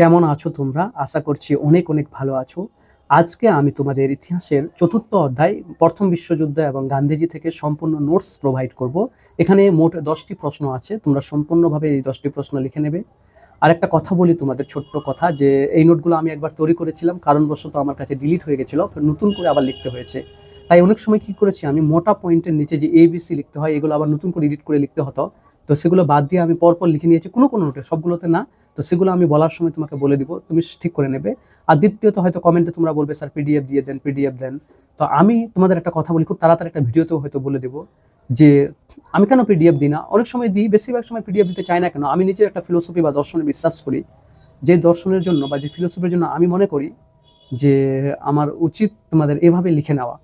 কেমন আছো তোমরা? আশা করছি অনেক অনেক ভালো আছো। আজকে আমি তোমাদের ইতিহাসের চতুর্থ অধ্যায়, প্রথম বিশ্বযুদ্ধ এবং গান্ধীজি থেকে সম্পূর্ণ নোটস প্রোভাইড করব। এখানে মোট দশটি প্রশ্ন আছে, তোমরা সম্পূর্ণভাবে এই দশটি প্রশ্ন লিখে নেবে। আর একটা কথা বলি তোমাদের, ছোট্ট কথা, যে এই নোটগুলো আমি একবার তৈরি করেছিলাম, কারণবশত আমার কাছে ডিলিট হয়ে গেছিল নতুন করে আবার লিখতে হয়েছে। তাই অনেক সময় কি করেছি, আমি মোটা পয়েন্টের নিচে যে এবিসি লিখতে হয়, এগুলো আবার নতুন করে এডিট করে লিখতে হতো। তো সেগুলো বাদ দিয়ে আমি পরপর লিখে নিয়েছি, কোনো কোনো নোটে সবগুলোতে না। তো সেগুলো আমি বলার সময় তোমাকে বলে দিব, তুমি ঠিক করে নেবে। আর দ্বিতীয়ত হয়তো কমেন্টে তোমরা বলবে, স্যার পিডিএফ দিয়ে দেন পিডিএফ দেন। তো আমি তোমাদের একটা কথা বলি, খুব তাড়াতাড়ি একটা ভিডিওতেও হয়তো বলে দেবো যে, আমি কেন পিডিএফ দিই না? অনেক সময় দিই, বেশিরভাগ সময় পিডিএফ দিতে চাই না কেন? আমি নিজের একটা ফিলোসফি বা দর্শনে বিশ্বাস করি। যে দর্শনের জন্য বা যে ফিলোসফির জন্য আমি মনে করি যে, আমার উচিত তোমাদের এভাবে লিখে নেওয়া।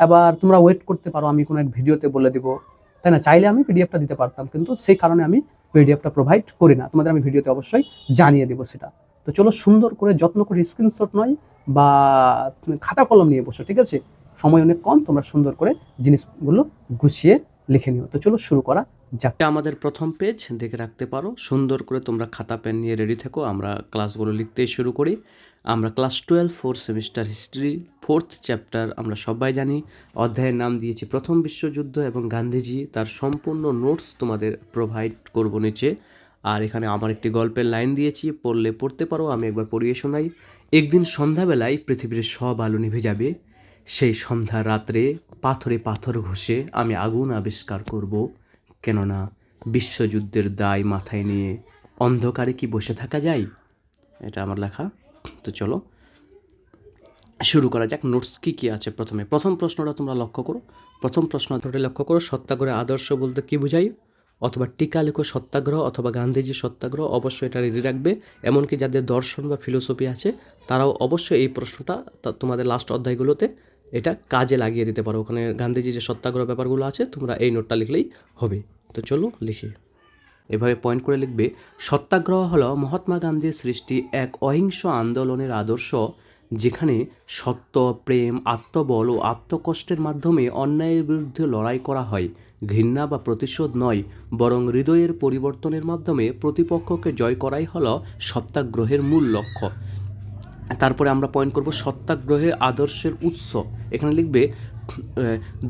এবার তোমরা ওয়েট করতে পারো, আমি কোনো এক ভিডিওতে বলে দিব। তাই না? চাইলে আমি পিডিএফটা দিতে পারতাম, কিন্তু সেই কারণে আমি পিডিএফটা প্রোভাইড করি না, তোমাদের আমি ভিডিওতে অবশ্যই জানিয়ে দেবো সেটা। তো চলো সুন্দর করে, যত্ন করে স্ক্রিনশট নয় বা খাতা কলম নিয়ে বসো, ঠিক আছে? সময় অনেক কম, তোমরা সুন্দর করে জিনিসগুলো গুছিয়ে লিখে নিও। তো চলো শুরু করা এটা আমাদের প্রথম পেজ দেখে রাখতে পারো। সুন্দর করে তোমরা খাতা পেন নিয়ে রেডি থেকো। আমরা ক্লাসগুলো লিখতেই শুরু করি। আমরা class twelve fourth semester history fourth chapter আমরা সবাই জানি। অধ্যায়ের নাম দিয়েছি প্রথম বিশ্বযুদ্ধ এবং গান্ধীজি। তার সম্পূর্ণ নোটস তোমাদের প্রোভাইড করব নিচে। আর এখানে আমার একটি গল্পের লাইন দিয়েছি। পড়লে পড়তে পারো, আমি একবার পড়িয়ে শোনাই। একদিন সন্ধ্যাবেলায় পৃথিবীর সব আলো নিভে যাবে। সেই সন্ধ্যা রাত্রে পাথরে পাথর ঘষে আমি আগুন আবিষ্কার করব। কেননা বিশ্বযুদ্ধের দায় মাথায় নিয়ে অন্ধকারে কি বসে থাকা যায়? এটা আমার লেখা। তো চলো, শুরু করা যাক। নোটস কী কী আছে প্রথমে? প্রথম প্রশ্নটা তোমরা লক্ষ্য করো। প্রথম প্রশ্ন ধরে লক্ষ্য করো, সত্যাগ্রহ আদর্শ বলতে কী বোঝাই অথবা টিকা লেখো সত্যাগ্রহ অথবা গান্ধীজি সত্যাগ্রহ অবশ্যই এটা রেডি রাখবে। এমনকি যাদের দর্শন বা ফিলোসফি আছে, তারাও অবশ্যই এই প্রশ্নটা তোমাদের লাস্ট অধ্যায়গুলোতে এটা কাজে লাগিয়ে দিতে পারো। ওখানে গান্ধীজি যে সত্যাগ্রহ ব্যাপারগুলো আছে, তোমরা এই নোটটা লিখলেই হবে। তো চলো লিখি। এভাবে পয়েন্ট করে লিখবে, সত্যাগ্রহ হলো মহাত্মা গান্ধীর সৃষ্টি এক অহিংস আন্দোলনের আদর্শ, যেখানে সত্য, প্রেম, আত্মবল ও আত্মকষ্টের মাধ্যমে অন্যায়ের বিরুদ্ধে লড়াই করা হয়। ঘৃণা বা প্রতিশোধ নয়, বরং হৃদয়ের পরিবর্তনের মাধ্যমে প্রতিপক্ষকে জয় করাই হলো সত্যাগ্রহের মূল লক্ষ্য। তারপরে আমরা পয়েন্ট করব সত্যাগ্রহের আদর্শের উৎস। এখানে লিখবে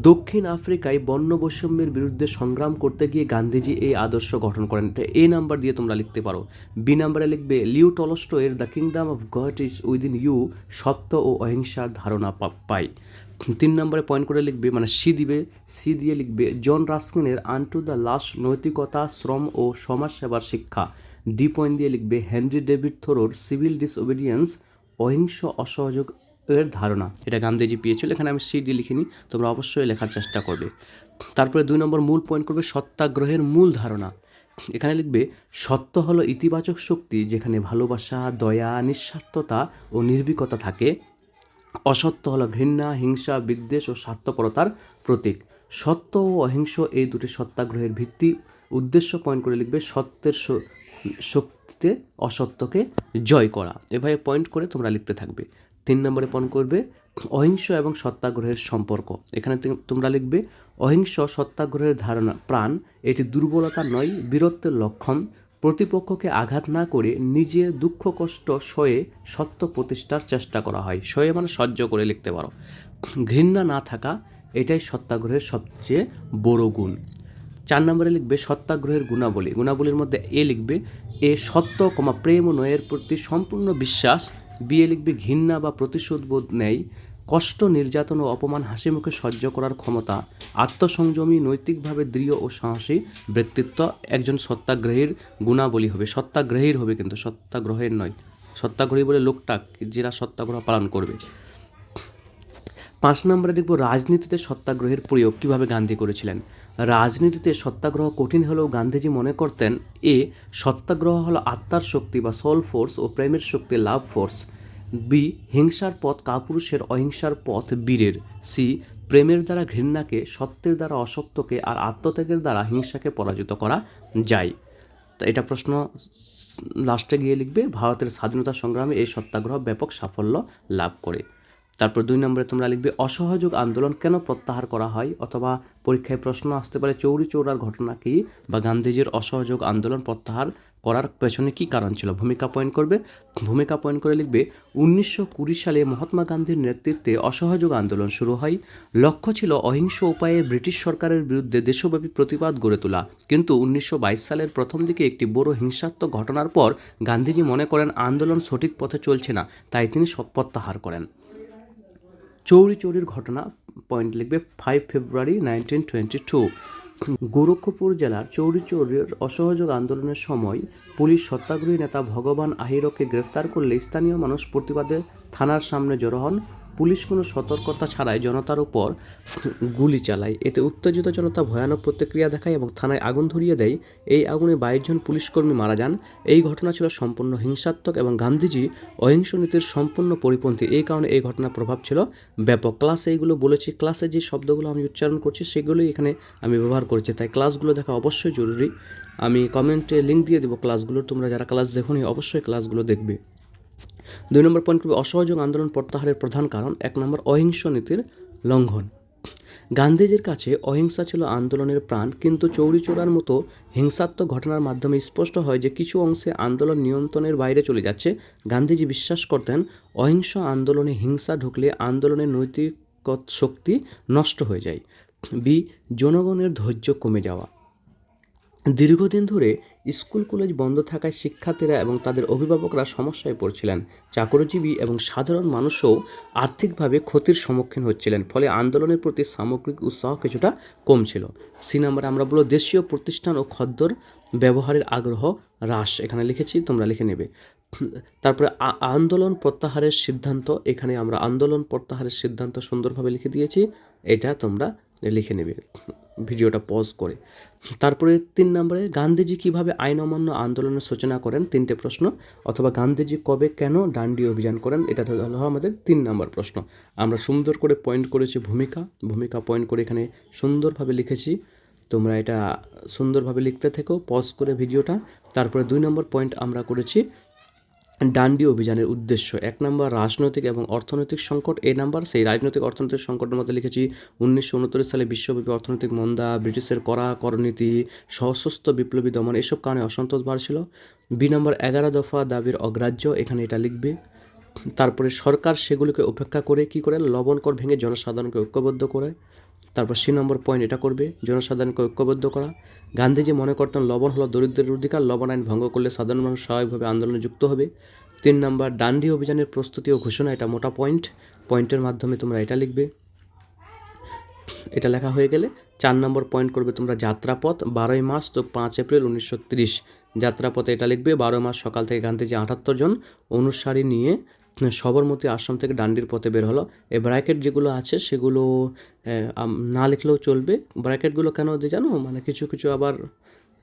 দক্ষিণ আফ্রিকায় বর্ণ বৈষম্যের বিরুদ্ধে সংগ্রাম করতে গিয়ে গান্ধীজি এই আদর্শ গঠন করেন। তো এই নাম্বার দিয়ে তোমরা লিখতে পারো। বি নাম্বারে লিখবে, লিউ টলস্টো এর the kingdom of God is within you, সত্য ও অহিংসার ধারণা পাই। তিন নম্বরে পয়েন্ট করে লিখবে মানে সি দিবে সি দিয়ে লিখবে, জন রাস্কিনের আনটু দ্য লাস্ট নৈতিকতা, শ্রম ও সমাজসেবার শিক্ষা। ডি পয়েন্ট দিয়ে লিখবে, হেনরি ডেভিড থোরোর সিভিল ডিসওবিডিয়েন্স অহিংস অসহযোগ এর ধারণা। এটা গান্ধীজি পেয়েছিল, এখানে আমি সি ডি লিখিনি, তোমরা অবশ্যই লেখার চেষ্টা করবে। তারপরে দুই নম্বর মূল পয়েন্ট করবে সত্যাগ্রহের মূল ধারণা। এখানে লিখবে, সত্য হলো ইতিবাচক শক্তি যেখানে ভালোবাসা, দয়া, নিঃস্বার্থতা ও নির্ভীকতা থাকে। অসত্য হলো ঘৃণা, হিংসা, বিদ্বেষ ও স্বার্থপরতার প্রতীক। সত্য ও অহিংস এই দুটি সত্যাগ্রহের ভিত্তি। উদ্দেশ্য পয়েন্ট করে লিখবে, সত্যের শক্তিতে, অসত্যকে জয় করা। এভাবে পয়েন্ট করে তোমরা লিখতে থাকবে। তিন নম্বরে পয়েন্ট করবে, অহিংস এবং সত্যাগ্রহের সম্পর্ক। এখানে তোমরা লিখবে, অহিংস, সত্যাগ্রহের ধারণা, প্রাণ, এটি দুর্বলতা নয়, বীরত্বের লক্ষণ। প্রতিপক্ষকে আঘাত না করে নিজে দুঃখ, কষ্ট, সয়ে সত্য প্রতিষ্ঠার চেষ্টা করা হয়। সয়ে মানে সহ্য করে লিখতে পারো। ঘৃণা না থাকা, এটাই সত্যাগ্রহের সবচেয়ে বড় গুণ। চার নম্বরে লিখবে সত্যাগ্রহের গুণাবলী। গুণাবলীর মধ্যে এ লিখবে, এ সত্য কমা প্রেম ও নয়ের প্রতি সম্পূর্ণ বিশ্বাস বিয়ে লিখবে ঘৃণা বা প্রতিশোধবোধ নেই, কষ্ট, নির্যাতন ও অপমান হাসি মুখে সহ্য করার ক্ষমতা, আত্মসংযমী, নৈতিকভাবে দৃঢ় ও সাহসী ব্যক্তিত্ব একজন সত্যাগ্রহীর গুণাবলী হবে। সত্যাগ্রহীর হবে কিন্তু, সত্যাগ্রহের নয়। সত্যাগ্রহী বলে লোকটা যারা সত্যাগ্রহ পালন করবে। পাঁচ নম্বরে দেখব রাজনীতিতে সত্যাগ্রহের প্রয়োগ কীভাবে গান্ধী করেছিলেন? রাজনীতিতে সত্যাগ্রহ কঠিন হলেও গান্ধীজি মনে করতেন, এ সত্যাগ্রহ হলো আত্মার শক্তি বা সোল ফোর্স ও প্রেমের শক্তি লাভ ফোর্স বি হিংসার পথ কাপুরুষের অহিংসার পথ বীরের। সি প্রেমের দ্বারা ঘৃণাকে, সত্যের দ্বারা অসত্যকে আর আত্মত্যাগের দ্বারা হিংসাকে পরাজিত করা যায়। তো এটা প্রশ্ন লাস্টে গিয়ে লিখবে, ভারতের স্বাধীনতা সংগ্রামে এই সত্যাগ্রহ ব্যাপক সাফল্য লাভ করে। তারপর দুই নম্বরে তোমরা লিখবে, অসহযোগ আন্দোলন কেন প্রত্যাহার করা হয়? অথবা পরীক্ষায় প্রশ্ন আসতে পারে, চৌরি চৌরার ঘটনা কি? বা গান্ধীজির অসহযোগ আন্দোলন প্রত্যাহার করার পেছনে কী কারণ ছিল? ভূমিকা পয়েন্ট করবে। ভূমিকা পয়েন্ট করে লিখবে, উনিশশো কুড়ি সালে মহাত্মা গান্ধীর নেতৃত্বে অসহযোগ আন্দোলন শুরু হয়। লক্ষ্য ছিল অহিংস উপায়ে ব্রিটিশ সরকারের বিরুদ্ধে দেশব্যাপী প্রতিবাদ গড়ে তোলা। কিন্তু উনিশশো বাইশ সালের প্রথম দিকে একটি বড় হিংসাত্মক ঘটনার পর গান্ধীজি মনে করেন, আন্দোলন সঠিক পথে চলছে না। তাই তিনি প্রত্যাহার করেন। চৌরি চৌরির ঘটনা পয়েন্ট লিখবে five February nineteen twenty two Gorakhpur জেলার চৌরি চৌরির অসহযোগ আন্দোলনের সময় পুলিশ সত্যাগ্রহী নেতা ভগবান আহিরকে গ্রেফতার করলে স্থানীয় মানুষ প্রতিবাদে থানার সামনে জড়ো হন। পুলিশ কোনো সতর্কতা ছাড়াই জনতার উপর গুলি চালায়। এতে উত্তেজিত জনতা ভয়ানক প্রতিক্রিয়া দেখায় এবং থানায় আগুন ধরিয়ে দেয়। এই আগুনে বাইশ জন পুলিশকর্মী মারা যান। এই ঘটনা ছিল সম্পূর্ণ হিংসাত্মক এবং গান্ধীজি অহিংস নীতির সম্পূর্ণ পরিপন্থী। এই কারণে এই ঘটনার প্রভাব ছিল ব্যাপক। ক্লাসে এইগুলো বলেছি। ক্লাসে যে শব্দগুলো আমি উচ্চারণ করছি সেগুলোই এখানে আমি ব্যবহার করছি। তাই ক্লাসগুলো দেখা অবশ্যই জরুরি। আমি কমেন্টে লিঙ্ক দিয়ে দেবো ক্লাসগুলোর তোমরা যারা ক্লাস দেখোনি, অবশ্যই ক্লাসগুলো দেখবে। দুই নম্বর পয়েন্ট করবে অসহযোগ আন্দোলন প্রত্যাহারের প্রধান কারণ, এক নম্বর অহিংস নীতির লঙ্ঘন। গান্ধীজির কাছে অহিংসা ছিল আন্দোলনের প্রাণ, কিন্তু চৌরিচোরার মতো হিংসাত্মক ঘটনার মাধ্যমে স্পষ্ট হয় যে কিছু অংশে আন্দোলন নিয়ন্ত্রণের বাইরে চলে যাচ্ছে। গান্ধীজি বিশ্বাস করতেন, অহিংস আন্দোলনে হিংসা ঢুকলে আন্দোলনের নৈতিক শক্তি নষ্ট হয়ে যায়। বি, জনগণের ধৈর্য কমে যাওয়া। দীর্ঘদিন ধরে স্কুল কলেজ বন্ধ থাকায় শিক্ষার্থীরা এবং তাদের অভিভাবকরা সমস্যায় পড়ছিলেন। চাকরিজীবী এবং সাধারণ মানুষও আর্থিকভাবে ক্ষতির সম্মুখীন হচ্ছিলেন, ফলে আন্দোলনের প্রতি সামগ্রিক উৎসাহ কিছুটা কম ছিল সি নাম্বারে আমরা বলব, দেশীয় প্রতিষ্ঠান ও খদ্দর ব্যবহারের আগ্রহ হ্রাস। এখানে লিখেছি, তোমরা লিখে নেবে। তারপরে আন্দোলন প্রত্যাহারের সিদ্ধান্ত। এখানে আমরা আন্দোলন প্রত্যাহারের সিদ্ধান্ত সুন্দরভাবে লিখে দিয়েছি। এটা তোমরা লিখে নেবে, ভিডিওটা পজ করে। তারপরে তিন নম্বরে, গান্ধীজি কীভাবে আইন অমান্য আন্দোলনের সূচনা করেন? তিনটে প্রশ্ন। অথবা গান্ধীজি কবে কেন ডান্ডি অভিযান করেন? এটা হলো আমাদের তিন নম্বর প্রশ্ন। আমরা সুন্দর করে পয়েন্ট করেছি ভূমিকা। ভূমিকা পয়েন্ট করে এখানে সুন্দরভাবে লিখেছি। তোমরা এটা সুন্দরভাবে লিখতে থেকো পজ করে ভিডিওটা। তারপরে দুই নম্বর পয়েন্ট আমরা করেছি ডান্ডি অভিযানের উদ্দেশ্য, এক নম্বর রাজনৈতিক এবং অর্থনৈতিক সংকট, এ নাম্বার সেই রাজনৈতিক অর্থনৈতিক সংকটের মধ্যে লিখেছি উনিশশো উনত্রিশ সালে বিশ্বব্যাপী অর্থনৈতিক মন্দা, ব্রিটিশের কড়া করনীতি, সশস্ত্র বিপ্লবী দমন, এসব কারণে অসন্তোষ বাড়ছিল। বি নম্বর এগারো দফা দাবির অগ্রাহ্য, এখানে এটা লিখবে, তারপরে সরকার সেগুলোকে উপেক্ষা করে কি করে? লবণ কর ভেঙে জনসাধারণকে ঐক্যবদ্ধ করে। তারপর সি নম্বর পয়েন্ট এটা করবে, জনসাধারণকে ঐক্যবদ্ধ করা। গান্ধীজি মনে করতেন লবণ হলো দরিদ্রের অধিকার, লবণ আইন ভঙ্গ করলে সাধারণ মানুষ স্বাভাবিকভাবে আন্দোলনে যুক্ত হবে। তিন নম্বর, ডান্ডি অভিযানের প্রস্তুতি ও ঘোষণা, এটা মোটা পয়েন্ট পয়েন্টের মাধ্যমে তোমরা এটা লিখবে। এটা লেখা হয়ে গেলে চার নম্বর পয়েন্ট করবে তোমরা যাত্রাপথ, বারোই মাস তো পাঁচ এপ্রিল উনিশশো তিরিশ। যাত্রাপথে এটা লিখবে বারো মাস সকাল থেকে গান্ধীজি আটাত্তর জন অনুসারী নিয়ে সবরমতী আশ্রম থেকে ডান্ডির পথে বের হলো। এই ব্র্যাকেট যেগুলো আছে সেগুলো না লিখলেও চলবে। ব্র্যাকেটগুলো কেন দিয়ে জানো? মানে কিছু কিছু আবার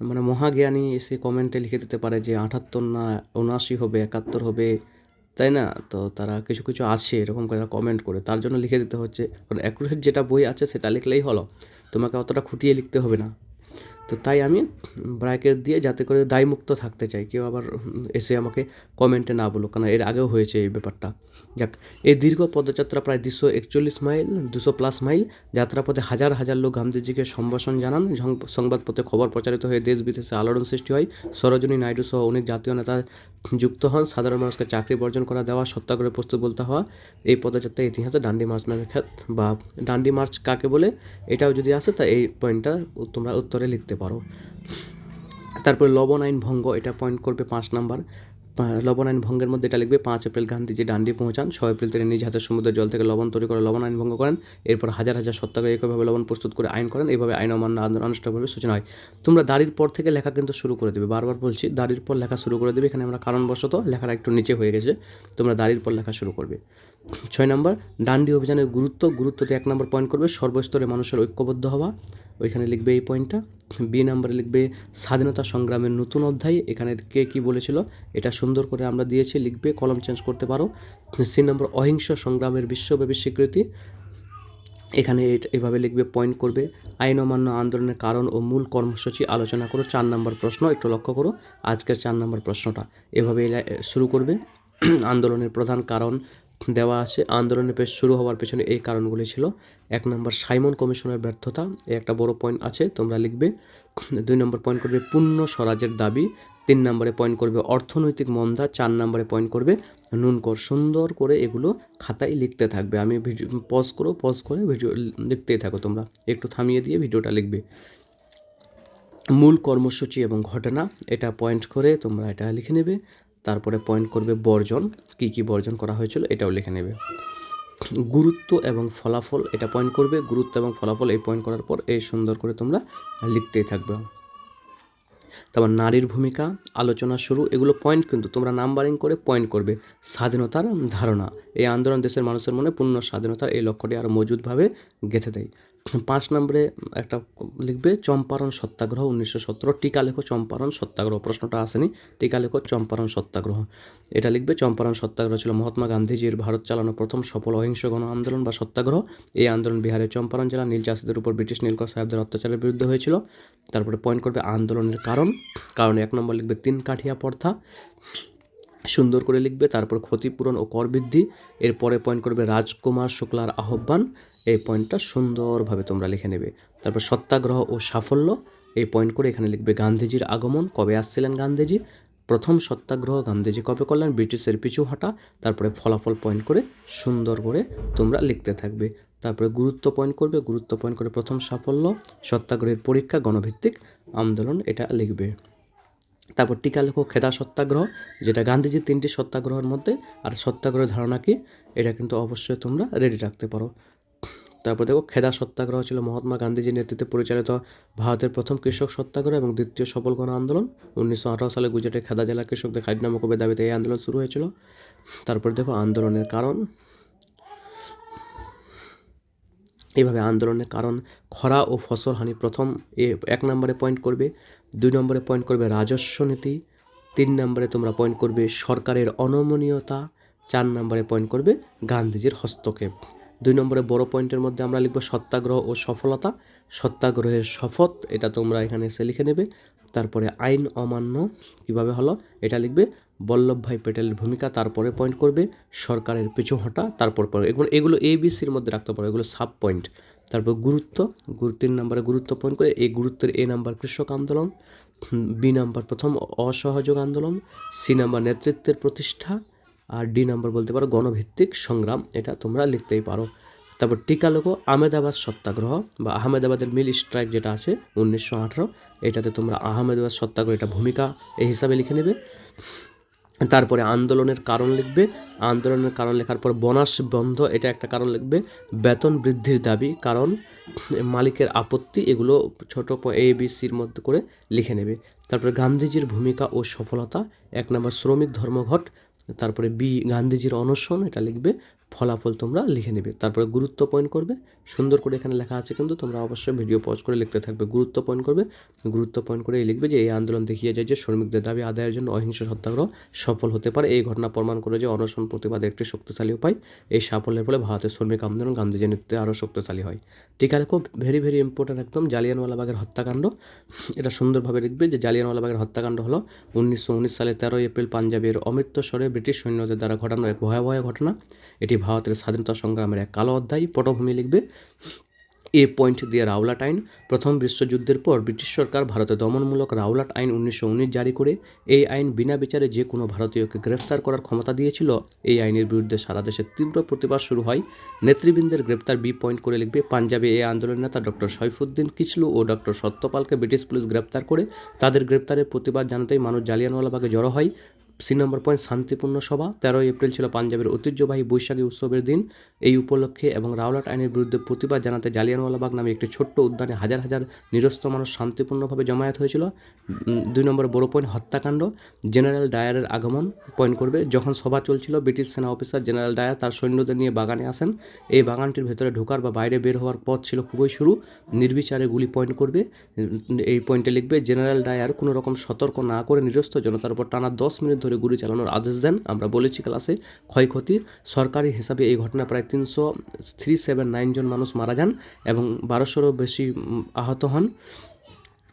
মানে মহাজ্ঞানী এসে কমেন্টে লিখে দিতে পারে যে আটাত্তর না উনআশি হবে, একাত্তর হবে, তাই না? তো তারা কিছু কিছু আছে এরকম করে কমেন্ট করে। তার জন্য লিখে দিতে হচ্ছে। কারণ অ্যাকুরেট যেটা বই আছে সেটা লিখলেই হলো। তোমাকে অতটা খুঁটিয়ে লিখতে হবে না। তো তাই আমি ব্র্যাকেট দিয়ে যাতে করে দায়মুক্ত থাকতে চাই। কেউ আবার এসে আমাকে কমেন্টে না বলুক কারণ এর আগেও হয়েছে এই ব্যাপারটা। যাক, এই দীর্ঘ পদযাত্রা প্রায় দুশো একচল্লিশ মাইল, দুশো প্লাস মাইল, যাত্রাপথে হাজার হাজার লোক গান্ধীজিকে সম্ভাষণ জানান। সংবাদপত্রে খবর প্রচারিত হয়ে দেশ বিদেশে আলোড়ন সৃষ্টি হয়। সরোজনী নাইডু সহ অনেক জাতীয় নেতা যুক্ত হন। সাধারণ মানুষকে চাকরি বর্জন করা দেওয়া সত্যাগ্রহে প্রস্তুত বলতে হওয়া। এই পদযাত্রার ইতিহাসে ডান্ডি মার্চ নামে খ্যাত বা ডান্ডি মার্চ কাকে বলে, এটাও যদি আসে তা এই পয়েন্টটা তোমরা উত্তরে লিখতে পারো। তারপরে লবণ আইন ভঙ্গ, এটা পয়েন্ট করবে পাঁচ নাম্বার লবণ আইন ভঙ্গের মধ্যে এটা লিখবে, পাঁচ এপ্রিল গান্ধীজি ডান্ডি পৌঁছান ছয় এপ্রিল তিনি নিজ হাতে সমুদ্রের জল থেকে লবণ তৈরি করে লবণ আইন ভঙ্গ করেন, এরপর হাজার হাজার সত্যাগ্রহ একইভাবে লবণ প্রস্তুত করে আইন করেন এইভাবে আইন অমান্য আন্দোলন আনুষ্ঠানিকভাবে সূচনা হয়। তোমরা দাড়ির পর থেকে লেখা কিন্তু শুরু করে দেবে, বারবার বলছি, দাড়ির পর লেখা শুরু করে দেবে, এখানে আমরা কারণবশত লেখাটা একটু নিচে হয়ে গেছে, তোমরা দাড়ির পর লেখা শুরু করবে। ছয় নম্বর ডান্ডি অভিযানের গুরুত্ব গুরুত্বতে এক নম্বর পয়েন্ট করবে, সর্বস্তরে মানুষের ঐক্যবদ্ধ হওয়া, ওইখানে লিখবে এই পয়েন্টটা বি নাম্বারে লিখবে স্বাধীনতা সংগ্রামের নতুন অধ্যায়। এখানে কে কি বলেছিল? এটা সুন্দর করে আমরা দিয়েছি, লিখবে, কলম চেঞ্জ করতে পারো। সি নম্বর, অহিংস সংগ্রামের বিশ্বব্যাপী স্বীকৃতি। এখানে এভাবে লিখবে পয়েন্ট করবে, আইন অমান্য আন্দোলনের কারণ ও মূল কর্মসূচি আলোচনা করো। চার নম্বর প্রশ্ন, একটু লক্ষ্য করো, আজকের চার নম্বর প্রশ্নটা। এভাবে শুরু করবে। আন্দোলনের প্রধান কারণ দেওয়া আছে। আন্দোলনের পেশ শুরু হওয়ার পেছনে এই কারণগুলি ছিল। এক নম্বর, সাইমন কমিশনের ব্যর্থতা। এই একটা বড় পয়েন্ট আছে, তোমরা লিখবে। দুই নম্বর পয়েন্ট করবে পূর্ণ স্বরাজের দাবি। তিন নম্বরে পয়েন্ট করবে অর্থনৈতিক মন্দা। চার নম্বরে পয়েন্ট করবে নুন কর। সুন্দর করে এগুলো খাতায় লিখতে থাকবে। আমি ভিডিও পজ করো পজ করে ভিডিও লিখতেই থাকো তোমরা। একটু থামিয়ে দিয়ে ভিডিওটা লিখবে। মূল কর্মসূচি এবং ঘটনা, এটা পয়েন্ট করে তোমরা এটা লিখে নেবে। তারপরে পয়েন্ট করবে বর্জন। কি কি বর্জন করা হয়েছিল এটাও লিখে নেবে। গুরুত্ব এবং ফলাফল এটা পয়েন্ট করবে। গুরুত্ব এবং ফলাফল এই পয়েন্ট করার পর এই সুন্দর করে তোমরা লিখতেই থাকবে। তারপর নারীর ভূমিকা, আলোচনা শুরু, এগুলো পয়েন্ট কিন্তু তোমরা নাম্বারিং করে পয়েন্ট করবে। স্বাধীনতার ধারণা। এই আন্দোলন দেশের মানুষের মনে পূর্ণ স্বাধীনতার এই লক্ষ্যটি আরও মজুদভাবে গেঁথে দেয়। পাঁচ নম্বরে একটা লিখবে, চম্পারণ সত্যাগ্রহ উনিশশো সতেরো। টিকা লেখো, চম্পারণ সত্যাগ্রহ, প্রশ্নটা আসেনি। টিকা লেখো, চম্পারণ সত্যাগ্রহ। এটা লিখবে, চম্পারণ সত্যাগ্রহ ছিল মহাত্মা গান্ধীজির ভারত চালানো প্রথম সফল অহিংস গণ আন্দোলন বা সত্যাগ্রহ। এই আন্দোলন বিহারের চম্পারণ জেলা নীল চাষিদের উপর ব্রিটিশ নীলকর সাহেবদের অত্যাচারের বিরুদ্ধে হয়েছিল। তারপরে পয়েন্ট করবে আন্দোলনের কারণ। কারণ এক নম্বর লিখবে, তিন কাঠিয়া প্রথা। সুন্দর করে লিখবে, তারপর ক্ষতিপূরণ ও কর বৃদ্ধি এরপরে পয়েন্ট করবে, রাজকুমার শুক্লার আহ্বান। এই পয়েন্টটা সুন্দরভাবে তোমরা লিখে নেবে। তারপর সত্যাগ্রহ ও সাফল্য, এই পয়েন্ট করে এখানে লিখবে গান্ধীজির আগমন, কবে আসছিলেন গান্ধীজি? প্রথম সত্যাগ্রহ গান্ধীজি কবে করলেন? ব্রিটিশের পিছু হাঁটা, তারপরে ফলাফল পয়েন্ট করে সুন্দর করে তোমরা লিখতে থাকবে। তারপরে গুরুত্ব পয়েন্ট করবে, গুরুত্ব পয়েন্ট করে প্রথম সাফল্য, সত্যাগ্রহের পরীক্ষা, গণভিত্তিক আন্দোলন, এটা লিখবে। তারপর টিকা লেখো, খেদা সত্যাগ্রহ, যেটা গান্ধীজির তিনটি সত্যাগ্রহের মধ্যে, আর সত্যাগ্রহের ধারণা কি? এটা কিন্তু অবশ্যই তোমরা রেডি রাখতে পারো। তারপর দেখো খেদা সত্যাগ্রহ ছিল মহাত্মা গান্ধীজির নেতৃত্বে পরিচালিত ভারতের প্রথম কৃষক সত্যাগ্রহ এবং দ্বিতীয় সফল গণ আন্দোলন। উনিশশো আঠারো সালে গুজরাটের খেদা জেলা কৃষকদের খাজনা মকুবের দাবিতে এই আন্দোলন শুরু হয়েছিল। তারপর দেখো আন্দোলনের কারণ। এইভাবে আন্দোলনের কারণ খরা ও ফসল হানি প্রথম এ এক নম্বরে পয়েন্ট করবে, দুই নম্বরে পয়েন্ট করবে রাজস্ব নীতি, তিন নম্বরে তোমরা পয়েন্ট করবে সরকারের অনমনীয়তা, চার নম্বরে পয়েন্ট করবে গান্ধীজির হস্তক্ষেপ। দুই নম্বরে বড় পয়েন্টের মধ্যে আমরা লিখব সত্যাগ্রহ ও সফলতা। সত্যাগ্রহের শপথ, এটা তোমরা এখানে এসে লিখে নেবে। তারপরে আইন অমান্য কীভাবে হলো, এটা লিখবে। বল্লভভাই প্যাটেলের ভূমিকা, তারপরে পয়েন্ট করবে। সরকারের পিছু হটা, তারপর পরে এগুলো এগুলো এবিসির মধ্যে রাখতে পারো, এগুলো সাব পয়েন্ট। তারপর গুরুত্ব, গুরু তিন নম্বরে গুরুত্ব পয়েন্ট করে, এই গুরুত্বের এ নাম্বার কৃষক আন্দোলন বি নাম্বার প্রথম অসহযোগ আন্দোলন সি নাম্বার নেতৃত্বের প্রতিষ্ঠা আর ডি নাম্বার বলতে পারো গণভিত্তিক সংগ্রাম, এটা তোমরা লিখতেই পারো। তারপর টিকা লোগো আহমেদাবাদ সত্যাগ্রহ বা আহমেদাবাদের মিল স্ট্রাইক যেটা আছে উনিশশো আঠারো, এটাতে তোমরা আহমেদাবাদ সত্যাগ্রহ, এটা ভূমিকা এই হিসাবে লিখে নেবে। তারপরে আন্দোলনের কারণ লিখবে। আন্দোলনের কারণ লেখার পর বনাস বন্ধ, এটা একটা কারণ লিখবে। বেতন বৃদ্ধির দাবি, কারণ মালিকের আপত্তি, এগুলো ছোটো এ বি সির মধ্যে করে লিখে নেবে। তারপরে গান্ধীজির ভূমিকা ও সফলতা, এক নম্বর শ্রমিক ধর্মঘট তারপরে বি গান্ধীজির অনশন এটা লিখবে। ফলাফল তোমরা লিখে নেবে। তারপরে গুরুত্ব পয়েন্ট করবে। সুন্দর করে এখানে লেখা আছে কিন্তু তোমরা অবশ্যই ভিডিও পজ করে লিখতে থাকবে। গুরুত্ব পয়েন্ট করবে। গুরুত্ব পয়েন্ট করে লিখবে যে, এই আন্দোলন দেখিয়ে যায় যে, শ্রমিকদের দাবি আদায়ের জন্য অহিংস সত্যাগ্রহ সফল হতে পারে। এই ঘটনা প্রমাণ করে যে, অনশন প্রতিবাদ একটি শক্তিশালী উপায়। এই সাফল্যের ফলে ভারতের শ্রমিক আন্দোলন গান্ধীজির নেতৃত্বে আরও শক্তিশালী হয়। টিকা খুব ভেরি ভেরি ইম্পর্ট্যান্ট একদম জালিয়ানওয়ালাবাগের হত্যাকাণ্ড। এটা সুন্দরভাবে লিখবে যে, জালিয়ানওয়ালাবাগের হত্যাকাণ্ড হলো উনিশশো উনিশ সালে তেরোই এপ্রিল পাঞ্জাবের অমৃতসরে ব্রিটিশ সৈন্যদের দ্বারা ঘটানো এক ভয়াবহ ঘটনা। এটি ভারতের স্বাধীনতা সংগ্রামের এক কালো অধ্যায় পটভূমি লিখবে। এ পয়েন্ট দিয়ে রাওলাট আইন, প্রথম বিশ্বযুদ্ধের পর ব্রিটিশ সরকার ভারতে দমনমূলক রাওলাট আইন উনিশশো উনিশ জারি করে, এই আইন বিনা বিচারে যে কোনো ভারতীয়কে গ্রেফতার করার ক্ষমতা দিয়েছিল। এই আইনের বিরুদ্ধে সারা দেশে তীব্র প্রতিবাদ শুরু হয়। নেতৃবৃন্দের গ্রেপ্তার বি পয়েন্ট করে লিখবে পাঞ্জাবে এই আন্দোলনের নেতা ডক্টর সৈফুদ্দিন কিচলু ও ডক্টর সত্যপালকে ব্রিটিশ পুলিশ গ্রেপ্তার করে। তাদের গ্রেপ্তারের প্রতিবাদ জানাতেই মানুষ জালিয়ানওয়ালাবাগে জড়ো হয়। সি নম্বর পয়েন্ট, শান্তিপূর্ণ সভা। তেরোই এপ্রিল ছিল পাঞ্জাবের ঐতিহ্যবাহী বৈশাখী উৎসবের দিন। এই উপলক্ষে এবং রাওলাট আইনের বিরুদ্ধে প্রতিবাদ জানাতে জালিয়ানওয়ালাবাগ নামে একটি ছোট্ট উদ্যানে হাজার হাজার নিরস্ত মানুষ শান্তিপূর্ণভাবে জমায়েত হয়েছিল। দুই নম্বর বড় পয়েন্ট, হত্যাকাণ্ড। জেনারেল ডায়ারের আগমন পয়েন্ট করবে। যখন সভা চলছিল, ব্রিটিশ সেনা অফিসার জেনারেল ডায়ার তার সৈন্যদের নিয়ে বাগানে আসেন। এই বাগানটির ভেতরে ঢোকার বা বাইরে বের হওয়ার পথ ছিল খুবই শুরু। নির্বিচারে গুলি পয়েন্ট করবে। এই পয়েন্টে লিখবে, জেনারেল ডায়ার কোনো রকম সতর্ক না করে নিরস্ত জনতার উপর টানা দশ মিনিট ধরে গুলি চালানোর আদেশ দেন। আমরা বলেছি ক্লাসে ক্ষয়ক্ষতি সরকারি হিসাবে এই ঘটনা প্রায় তিনশো, থ্রি সেভেন নাইন জন মানুষ মারা যান এবং বারোশোরও বেশি আহত হন।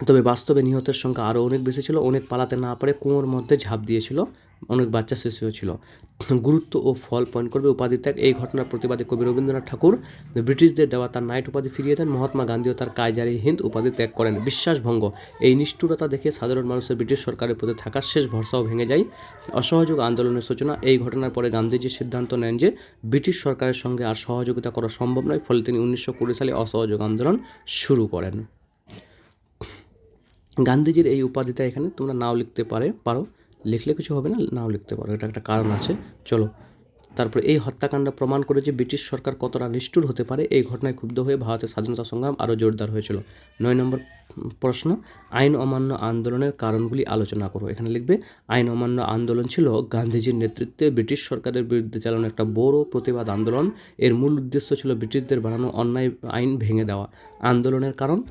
তবে বাস্তবে নিহতের সংখ্যা আরও অনেক বেশি ছিল, অনেক পালাতে না পারে কুয়োর মধ্যে ঝাঁপ দিয়েছিল, অনেক বাচ্চা শিশু ছিল। গুরুত্ব ও ফল পয়েন্ট করবে উপাধি ত্যাগ, এই ঘটনার প্রতিবাদে কবি রবীন্দ্রনাথ ঠাকুর ব্রিটিশদের দেওয়া তার নাইট উপাধি ফিরিয়ে দেন। মহাত্মা গান্ধীও তার কায়জারি হিন্দ উপাধি ত্যাগ করেন। বিশ্বাসভঙ্গ, এই নিষ্ঠুরতা দেখে সাধারণ মানুষের ব্রিটিশ সরকারের প্রতি থাকার শেষ ভরসাও ভেঙে যায়। অসহযোগ আন্দোলনের সূচনা, এই ঘটনার পরে গান্ধীজি সিদ্ধান্ত নেন যে ব্রিটিশ সরকারের সঙ্গে আর সহযোগিতা করা সম্ভব নয়। ফলে তিনি উনিশশো কুড়ি সালে অসহযোগ আন্দোলন শুরু করেন। গান্ধীজির এই উপাধিটা এখানে তোমরা নাও লিখতে পারে, পারো। লিখলে কিছু হবে না, নাও লিখতে পারো। এটা একটা কারণ আছে। চলো। তারপরে এই হত্যাকাণ্ড প্রমাণ করে যে ব্রিটিশ সরকার কতটা নিষ্ঠুর হতে পারে, এই ঘটনায় ক্ষুব্ধ হয়ে ভারতের স্বাধীনতা সংগ্রাম আরও জোরদার হয়েছিল। নয় নম্বর প্রশ্ন, আইন অমান্য আন্দোলনের কারণগুলি আলোচনা করো। এখানে লিখবে, আইন অমান্য আন্দোলন ছিল গান্ধীজির নেতৃত্বে ব্রিটিশ সরকারের বিরুদ্ধে চালানো একটা বড় প্রতিবাদ আন্দোলন। এর মূল উদ্দেশ্য ছিল ব্রিটিশদের বানানো অন্যায় আইন ভেঙে দেওয়া। আন্দোলনের কারণ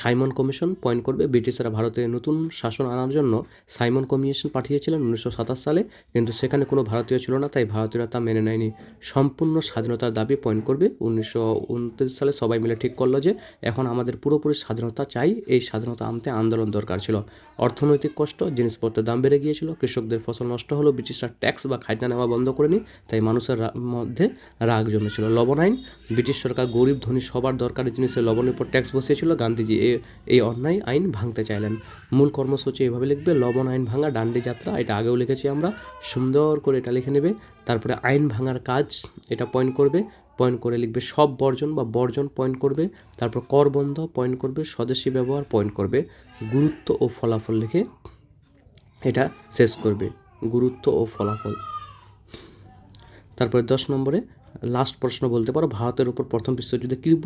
সাইমন কমিশন পয়েন্ট করবে। ব্রিটিশরা ভারতে নতুন শাসন আনার জন্য সাইমন কমিশন পাঠিয়েছিলেন উনিশশো সাতাশ সালে, কিন্তু সেখানে কোনো ভারতীয় ছিল না, তাই ভারতীয়রা তা মেনে নেয়নি। সম্পূর্ণ স্বাধীনতার দাবি পয়েন্ট করবে। উনিশশো উনত্রিশ সালে সবাই মিলে ঠিক করল যে, এখন আমাদের পুরোপুরি স্বাধীনতা চাই, এই স্বাধীনতা আনতে আন্দোলন দরকার ছিল। অর্থনৈতিক কষ্ট, জিনিসপত্রের দাম বেড়ে গিয়েছিল, কৃষকদের ফসল নষ্ট হলো, ব্রিটিশরা ট্যাক্স বা খাজনা নেওয়া বন্ধ করেনি, তাই মানুষের মধ্যে রাগ জমেছিল। লবণ আইন, ব্রিটিশ সরকার গরিব ধনী সবার দরকারি জিনিসের লবণের উপর ট্যাক্স বসিয়েছিল গান্ধীজি এই অন্যায় আইন ভাঙতে চাইলেন। মূল কর্মসূচি এভাবে লিখবে, লবণ আইন ভাঙা, ডান্ডি যাত্রা, এটা আগেও লিখেছি আমরা। সুন্দর করে এটা লিখে নেবে, তারপরে আইন ভাঙার কাজ, এটা পয়েন্ট করবে পয়েন্ট করে লিখবে সব বর্জন বা বর্জন পয়েন্ট করবে, তারপর কর বন্ধ পয়েন্ট করবে, স্বদেশী ব্যবহার পয়েন্ট করবে, গুরুত্ব ও ফলাফল লিখে এটা শেষ করবে, গুরুত্ব ও ফলাফল। তারপরে দশ নম্বরে লাস্ট প্রশ্ন বলতে পারো, ভারতের উপর প্রথম বিশ্বযুদ্ধে কীরূপ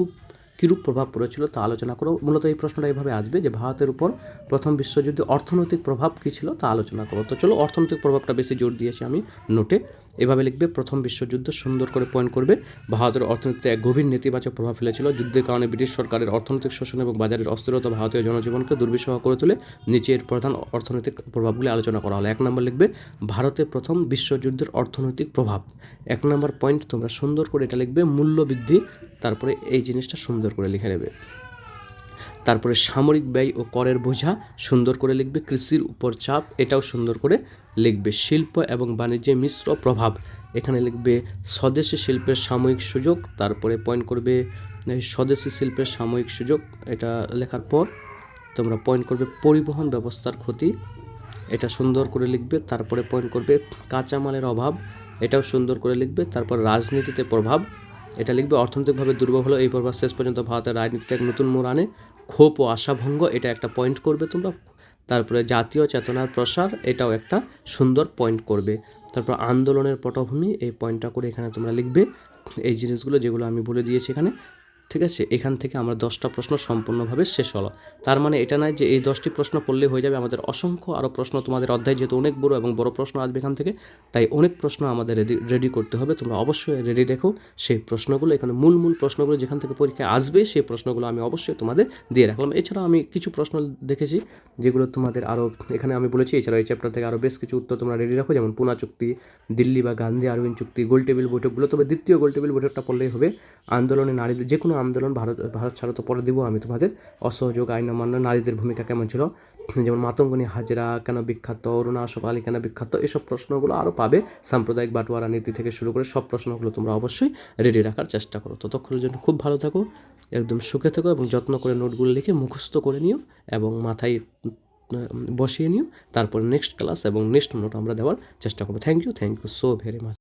কীরূপ প্রভাব পড়েছিল তা আলোচনা করো। মূলত এই প্রশ্নটা এইভাবে আসবে যে ভারতের উপর প্রথম বিশ্বযুদ্ধে অর্থনৈতিক প্রভাব কী ছিল তা আলোচনা করো। তো চলো অর্থনৈতিক প্রভাবটা বেশি জোর দিয়েছি আমি নোটে। এভাবে লিখবে, প্রথম বিশ্বযুদ্ধ সুন্দর করে পয়েন্ট করবে। ভারতের অর্থনীতিতে এক গভীর নেতিবাচক প্রভাব ফেলেছিল। যুদ্ধের কারণে ব্রিটিশ সরকারের অর্থনৈতিক শোষণ এবং বাজারের অস্থিরতা ভারতীয় জনজীবনকে দুর্বিষহ করে তোলে। নিচের প্রধান অর্থনৈতিক প্রভাবগুলি আলোচনা করা হলো। এক নম্বর লিখবে, ভারতে প্রথম বিশ্বযুদ্ধের অর্থনৈতিক প্রভাব। এক নম্বর পয়েন্ট, তোমরা সুন্দর করে এটা লিখবে মূল্যবৃদ্ধি তারপরে, এই জিনিসটা সুন্দর করে লিখে নেবে। তারপরে সামরিক ব্যয় ও করের বোঝা সুন্দর করে লিখবে, কৃষির উপর চাপ, এটাও সুন্দর করে লিখবে। শিল্প এবং বাণিজ্যে মিশ্র প্রভাব, এখানে লিখবে, স্বদেশি শিল্পের সাময়িক সুযোগ, তারপরে পয়েন্ট করবে স্বদেশি শিল্পের সাময়িক সুযোগ, এটা লেখার পর তোমরা পয়েন্ট করবে পরিবহন ব্যবস্থার ক্ষতি, এটা সুন্দর করে লিখবে, তারপরে পয়েন্ট করবে কাঁচামালের অভাব, এটাও সুন্দর করে লিখবে, তারপর রাজনীতিতে প্রভাব এটা লিখবে, অর্থনৈতিকভাবে দুর্বল হলো এই প্রভাব শেষ পর্যন্ত ভারতের রাজনীতিতে এক নতুন মোড় আনে। ক্ষোভ ও আশাভঙ্গ, এটা একটা পয়েন্ট করবে তোমরা। তারপরে জাতীয় চেতনার প্রসার, এটাও একটা সুন্দর পয়েন্ট করবে। তারপর আন্দোলনের পটভূমি, এই পয়েন্টটা করে এখানে তোমরা লিখবে। এই জিনিসগুলো যেগুলো আমি বলে দিয়েছি এখানে ঠিক আছে? এখান থেকে আমরা দশটা প্রশ্ন সম্পূর্ণভাবে শেষ হলো। তার মানে এটা নয় যে এই দশটি প্রশ্ন পড়লে হয়ে যাবে আমাদের অসংখ্য আরও প্রশ্ন তোমাদের অধ্যায় যেহেতু অনেক বড় এবং বড় প্রশ্ন আসবে এখান থেকে, তাই অনেক প্রশ্ন আমাদের রেডি রেডি করতে হবে। তোমরা অবশ্যই রেডি রেখো সেই প্রশ্নগুলো, এখানে মূল মূল প্রশ্নগুলো যেখান থেকে পরীক্ষায় আসবে সেই প্রশ্নগুলো আমি অবশ্যই তোমাদের দিয়ে রাখলাম। এছাড়াও আমি কিছু প্রশ্ন দেখেছি যেগুলো তোমাদের আরও এখানে আমি বলেছি, এছাড়াও এই চ্যাপ্টার থেকে আরও বেশ কিছু উত্তর তোমরা রেডি রাখো, যেমন পুনা চুক্তি, দিল্লি বা গান্ধী আরবিন চুক্তি গোল টেবিল বৈঠকগুলো, তবে দ্বিতীয় গোল টেবিল বৈঠকটা পড়লেই হবে। আন্দোলনে নারীদের যে কোনো আন্দোলন ভারত ভারত ছাড়া তো পরে দিব আমি তোমাদের। অসহযোগ, আইন অমান্য, নারীদের ভূমিকা কেমন ছিল? যেমন মাতঙ্গনী, হাজরা, কেন বিখ্যাত, অরুণা, আশোক আলী কেন বিখ্যাত, এসব প্রশ্নগুলো আরও পাবে। সাম্প্রদায়িক বাটোয়ারা নীতি থেকে শুরু করে সব প্রশ্নগুলো তোমরা অবশ্যই রেডি রাখার চেষ্টা করো। ততক্ষণের জন্য খুব ভালো থাকো, একদম সুখে থাকো এবং যত্ন করে নোটগুলো লিখে মুখস্থ করে নিও এবং মাথায় বসিয়ে নিও। তারপর নেক্সট ক্লাস এবং নেক্সট নোট আমরা দেওয়ার চেষ্টা করব। Thank you thank you so very much